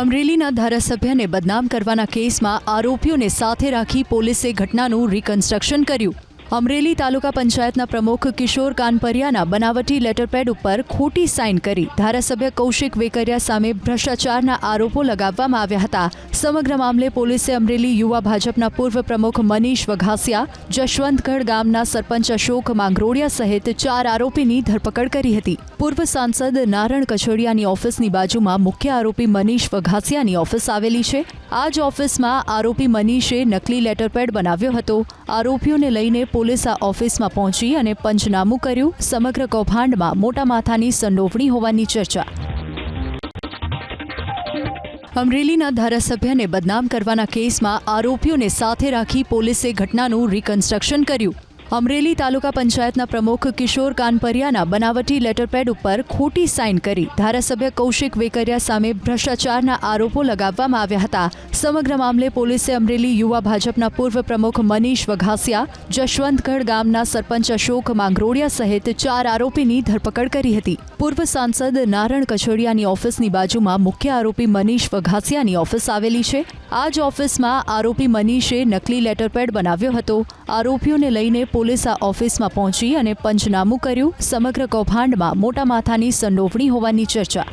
અમરેલીના ધારાસભ્યને બદનામ કરવાના કેસમાં આરોપીઓને સાથે રાખી પોલીસે ઘટનાનું રિકન્સ્ટ્રક્શન કર્યું. અમરેલી તાલુકા પંચાયતના પ્રમુખ કિશોર કાનપરિયાના બનાવટી લેટરપેડ ઉપર ખોટી સાઇન કરી ધારાસભ્ય કૌશિક વેકરિયા સામે ભ્રષ્ટાચારના આરોપો લગાવવામાં આવ્યા હતા. સમગ્ર મામલે પોલીસે અમરેલી યુવા ભાજપના પૂર્વ પ્રમુખ મનીષ વઘાસિયા, જશવંતગઢ ગામના સરપંચ અશોક માંગરોડિયા સહિત ચાર આરોપીની ધરપકડ કરી હતી. પૂર્વ સાંસદ નારણ કચોડિયાની ઓફિસની બાજુમાં મુખ્ય આરોપી મનીષ વઘાસિયાની ઓફિસ આવેલી છે. આ જ ઓફિસમાં આરોપી મનીષે નકલી લેટરપેડ બનાવ્યો હતો. આરોપીઓને લઈને પોલીસ આ ઓફિસમાં પહોંચી અને પંચનામું કર્યું. સમગ્ર કૌભાંડમાં મોટા માથાની સંડોવણી હોવાની ચર્ચા. અમરેલીના ધારાસભ્યને બદનામ કરવાના કેસમાં આરોપીઓને સાથે રાખી પોલીસે ઘટનાનું રિકન્સ્ટ્રક્શન કર્યું. અમરેલી તાલુકા પંચાયતના પ્રમુખ કિશોર કાનપરિયાના બનાવટી લેટરપેડ ઉપર ખોટી સાઇન કરી ધારાસભ્ય કૌશિક વેકરિયા સામે ભ્રષ્ટાચારના આરોપો લગાવવામાં આવ્યા હતા. સમગ્ર મામલે પોલીસે અમરેલી યુવા ભાજપના પૂર્વ પ્રમુખ મનીષ વઘાસિયા, જશવંતગઢ ગામના સરપંચ અશોક માંગરોળિયા સહિત ચાર આરોપીની ધરપકડ કરી હતી. પૂર્વ સાંસદ નારણ કચોડિયાની ઓફિસની બાજુમાં મુખ્ય આરોપી મનીષ વઘાસિયાની ઓફિસ આવેલી છે. આ જ ઓફિસમાં આરોપી મનીષે નકલી લેટરપેડ બનાવ્યો હતો. આરોપીઓને લઈને પોલીસ આ ઓફિસમાં પહોંચી અને પંચનામું કર્યું. સમગ્ર કૌભાંડમાં મોટા માથાની સંડોવણી હોવાની ચર્ચા.